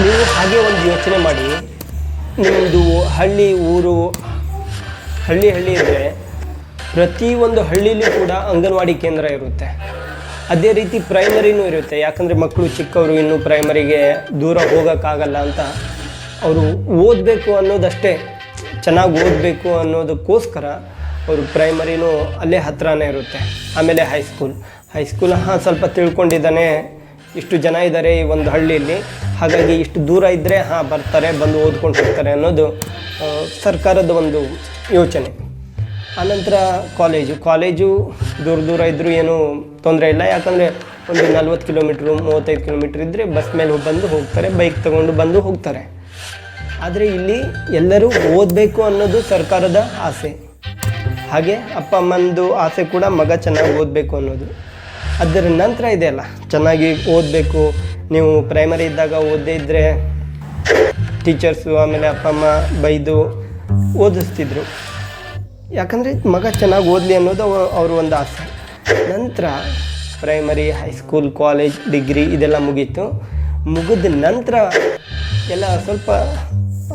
ನೀವು ಹಾಗೆ ಒಂದು ಯೋಚನೆ ಮಾಡಿ. ನಿಮ್ಮದು ಹಳ್ಳಿ ಊರು, ಹಳ್ಳಿ ಹಳ್ಳಿ ಇದ್ದರೆ ಪ್ರತಿಯೊಂದು ಹಳ್ಳಿಲೂ ಕೂಡ ಅಂಗನವಾಡಿ ಕೇಂದ್ರ ಇರುತ್ತೆ. ಅದೇ ರೀತಿ ಪ್ರೈಮರಿನೂ ಇರುತ್ತೆ. ಯಾಕಂದರೆ ಮಕ್ಕಳು ಚಿಕ್ಕವರು ಇನ್ನೂ ಪ್ರೈಮರಿಗೆ ದೂರ ಹೋಗೋಕ್ಕಾಗಲ್ಲ ಅಂತ ಅವರು ಓದಬೇಕು ಅನ್ನೋದಷ್ಟೇ, ಚೆನ್ನಾಗಿ ಓದಬೇಕು ಅನ್ನೋದಕ್ಕೋಸ್ಕರ ಅವರು ಪ್ರೈಮರಿನೂ ಅಲ್ಲೇ ಹತ್ತಿರನೇ ಇರುತ್ತೆ. ಆಮೇಲೆ ಹೈಸ್ಕೂಲ್ ಹೈಸ್ಕೂಲ್ ಹಾಂ, ಸ್ವಲ್ಪ ತಿಳ್ಕೊಂಡಿದ್ದಾನೆ. ಇಷ್ಟು ಜನ ಇದ್ದಾರೆ ಈ ಒಂದು ಹಳ್ಳಿಯಲ್ಲಿ ಹಾಗಾಗಿ ಇಷ್ಟು ದೂರ ಇದ್ದರೆ ಹಾಂ, ಬರ್ತಾರೆ, ಬಂದು ಓದ್ಕೊಂಡು ಹೋಗ್ತಾರೆ ಅನ್ನೋದು ಸರ್ಕಾರದ ಒಂದು ಯೋಚನೆ. ಆನಂತರ ಕಾಲೇಜು. ಕಾಲೇಜು ದೂರ ದೂರ ಇದ್ದರೂ ಏನೂ ತೊಂದರೆ ಇಲ್ಲ. ಯಾಕಂದರೆ ಒಂದು ನಲ್ವತ್ತು ಕಿಲೋಮೀಟ್ರು, ಮೂವತ್ತೈದು ಕಿಲೋಮೀಟ್ರ್ ಇದ್ದರೆ ಬಸ್ ಮೇಲೆ ಬಂದು ಹೋಗ್ತಾರೆ, ಬೈಕ್ ತಗೊಂಡು ಬಂದು ಹೋಗ್ತಾರೆ. ಆದರೆ ಇಲ್ಲಿ ಎಲ್ಲರೂ ಓದಬೇಕು ಅನ್ನೋದು ಸರ್ಕಾರದ ಆಸೆ. ಹಾಗೆ ಅಪ್ಪ ಅಮ್ಮಂದು ಆಸೆ ಕೂಡ ಮಗ ಚೆನ್ನಾಗಿ ಓದಬೇಕು ಅನ್ನೋದು. ಅದರ ನಂತರ ಇದೆಯಲ್ಲ ಚೆನ್ನಾಗಿ ಓದಬೇಕು ನೀವು ಪ್ರೈಮರಿ ಇದ್ದಾಗ ಓದದೇ ಇದ್ದರೆ ಟೀಚರ್ಸು ಆಮೇಲೆ ಅಪ್ಪ, ಅಮ್ಮ ಬೈದು ಓದಿಸ್ತಿದ್ರು. ಯಾಕಂದರೆ ಮಗ ಚೆನ್ನಾಗಿ ಓದಲಿ ಅನ್ನೋದು ಅವರು ಅವ್ರ ಒಂದು ಆಸೆ. ನಂತರ ಪ್ರೈಮರಿ ಹೈಸ್ಕೂಲ್ ಕಾಲೇಜ್ ಡಿಗ್ರಿ ಇದೆಲ್ಲ ಮುಗೀತು. ಮುಗಿದ ನಂತರ ಎಲ್ಲ ಸ್ವಲ್ಪ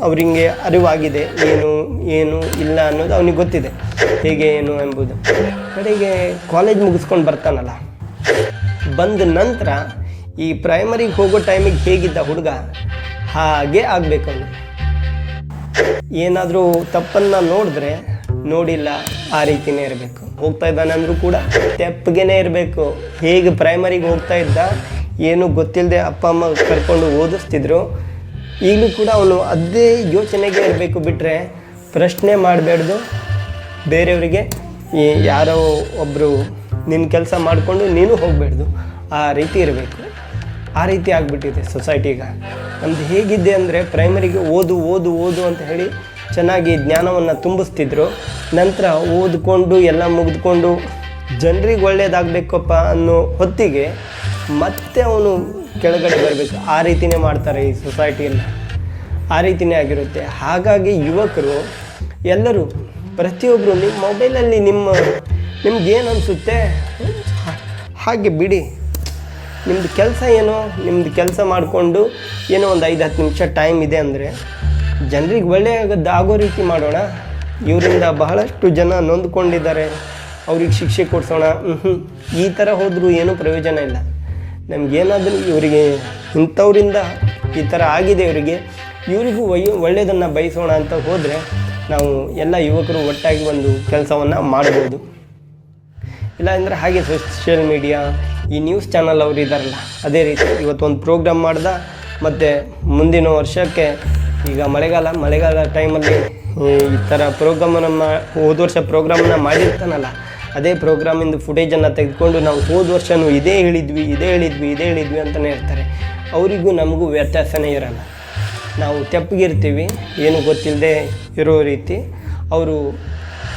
ಅವರಿಗೆ ಅರಿವಾಗಿದೆ. ಏನು ಏನು ಇಲ್ಲ ಅನ್ನೋದು ಅವನಿಗೆ ಗೊತ್ತಿದೆ. ಹೇಗೆ, ಏನು ಎಂಬುದು. ಕಡೆಗೆ ಕಾಲೇಜ್ ಮುಗಿಸ್ಕೊಂಡು ಬರ್ತಾನಲ್ಲ. ಬಂದ ನಂತರ ಈ ಪ್ರೈಮರಿಗೆ ಹೋಗೋ ಟೈಮಿಗೆ ಹೇಗಿದ್ದ ಹುಡುಗ? ಹಾಗೆ ಆಗಬೇಕು ಏನಾದರೂ ತಪ್ಪನ್ನು ನೋಡಿದ್ರೆ ನೋಡಿಲ್ಲ, ಆ ರೀತಿನೇ ಇರಬೇಕು. ಹೋಗ್ತಾ ಇದ್ದಾನೆ ಅಂದರೂ ಕೂಡ ತೆಪ್ಪಗೇನೆ ಇರಬೇಕು. ಹೇಗೆ ಪ್ರೈಮರಿಗೆ ಹೋಗ್ತಾ ಇದ್ದ, ಏನು ಗೊತ್ತಿಲ್ಲದೆ ಅಪ್ಪ, ಅಮ್ಮ ಕರ್ಕೊಂಡು ಓದಿಸ್ತಿದ್ರು. ಈಗಲೂ ಕೂಡ ಅವನು ಅದೇ ಯೋಚನೆಗೆ ಇರಬೇಕು ಬಿಟ್ಟರೆ ಪ್ರಶ್ನೆ ಮಾಡಬಾರ್ದು ಬೇರೆಯವರಿಗೆ ಯಾರೋ ಒಬ್ಬರು ನಿನ್ನ ಕೆಲಸ ಮಾಡಿಕೊಂಡು ನೀನು ಹೋಗಬಾರ್ದು ಆ ರೀತಿ ಇರಬೇಕು. ಆ ರೀತಿ ಆಗಿಬಿಟ್ಟಿದೆ ಸೊಸೈಟಿಗೆ ನಮ್ದು ಹೇಗಿದೆ ಅಂದರೆ ಪ್ರೈಮರಿಗೆ ಓದು ಓದು ಓದು ಅಂತ ಹೇಳಿ ಚೆನ್ನಾಗಿ ಜ್ಞಾನವನ್ನು ತುಂಬಿಸ್ತಿದ್ರು. ನಂತರ ಓದ್ಕೊಂಡು, ಎಲ್ಲ ಮುಗಿದ್ಕೊಂಡು ಜನರಿಗೆ ಒಳ್ಳೇದಾಗಬೇಕಪ್ಪ ಅನ್ನೋ ಹೊತ್ತಿಗೆ ಮತ್ತೆ ಅವನು ಕೆಳಗಡೆ ಬರಬೇಕು. ಆ ರೀತಿನೇ ಮಾಡ್ತಾರೆ ಈ ಸೊಸೈಟಿಯಲ್ಲಿ ಆ ರೀತಿಯೇ ಆಗಿರುತ್ತೆ. ಹಾಗಾಗಿ ಯುವಕರು ಎಲ್ಲರೂ ಪ್ರತಿಯೊಬ್ಬರು ನಿಮ್ಮ ಮೊಬೈಲಲ್ಲಿ ನಿಮ್ಮ ನಿಮ್ಗೇನು ಅನಿಸುತ್ತೆ ಹಾಗೆ ಬಿಡಿ. ನಿಮ್ಮದು ಕೆಲಸ ಏನು? ನಿಮ್ಮದು ಕೆಲಸ ಮಾಡಿಕೊಂಡು ಏನೋ ಒಂದು ಐದು ಹತ್ತು ನಿಮಿಷ ಟೈಮ್ ಇದೆ ಅಂದರೆ ಜನರಿಗೆ ಒಳ್ಳೆಯದು ಆಗೋ ರೀತಿ ಮಾಡೋಣ. ಇವರಿಂದ ಬಹಳಷ್ಟು ಜನ ನೊಂದ್ಕೊಂಡಿದ್ದಾರೆ. ಅವ್ರಿಗೆ ಶಿಕ್ಷೆ ಕೊಡಿಸೋಣ. ಈ ಥರ ಹೋದರೂ ಏನೂ ಪ್ರಯೋಜನ ಇಲ್ಲ. ನಮಗೇನಾದರೂ ಇವರಿಗೆ ಇಂಥವರಿಂದ ಈ ಥರ ಆಗಿದೆ ಇವರಿಗೆ, ಇವರಿಗೂ ಒಯ್ಯೋ ಒಳ್ಳೆಯದನ್ನು ಬಯಸೋಣ ಅಂತ ಹೋದರೆ ನಾವು ಎಲ್ಲ ಯುವಕರು ಒಟ್ಟಾಗಿ ಒಂದು ಕೆಲಸವನ್ನು ಮಾಡ್ಬೋದು. ಇಲ್ಲ ಅಂದರೆ ಹಾಗೆ ಸೋಷಿಯಲ್ ಮೀಡಿಯಾ ಈ ನ್ಯೂಸ್ ಚಾನಲ್ ಅವರು ಇದ್ದಾರಲ್ಲ ಅದೇ ರೀತಿ. ಇವತ್ತೊಂದು ಪ್ರೋಗ್ರಾಮ್ ಮಾಡ್ದ, ಮತ್ತು ಮುಂದಿನ ವರ್ಷಕ್ಕೆ ಈಗ ಮಳೆಗಾಲ ಮಳೆಗಾಲ ಟೈಮಲ್ಲಿ ಈ ಥರ ಪ್ರೋಗ್ರಾಮನ್ನು ಮಾ, ಹೋದ ವರ್ಷ ಪ್ರೋಗ್ರಾಮನ್ನ ಮಾಡಿರ್ತಾನಲ್ಲ, ಅದೇ ಪ್ರೋಗ್ರಾಮಿಂದ ಫುಟೇಜನ್ನು ತೆಗೆದುಕೊಂಡು ನಾವು ಹೋದ ವರ್ಷವೂ ಇದೇ ಹೇಳಿದ್ವಿ ಇದೇ ಹೇಳಿದ್ವಿ ಇದೇ ಹೇಳಿದ್ವಿ ಅಂತಲೇ ಇರ್ತಾರೆ ಅವರಿಗೂ ನಮಗೂ ವ್ಯತ್ಯಾಸನೇ ಇರಲ್ಲ. ನಾವು ತೆಪ್ಪಗಿರ್ತೀವಿ ಏನು ಗೊತ್ತಿಲ್ಲದೆ ಇರೋ ರೀತಿ, ಅವರು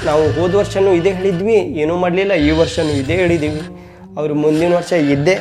ನಾವು ಹೋದ ವರ್ಷವೂ ಇದೇ ಹೇಳಿದ್ವಿ, ಏನೂ ಮಾಡಲಿಲ್ಲ, ಈ ವರ್ಷವೂ ಇದೇ ಹೇಳಿದ್ದೀವಿ ಅವರು ಮುಂದಿನ ವರ್ಷ ಇದ್ದೇ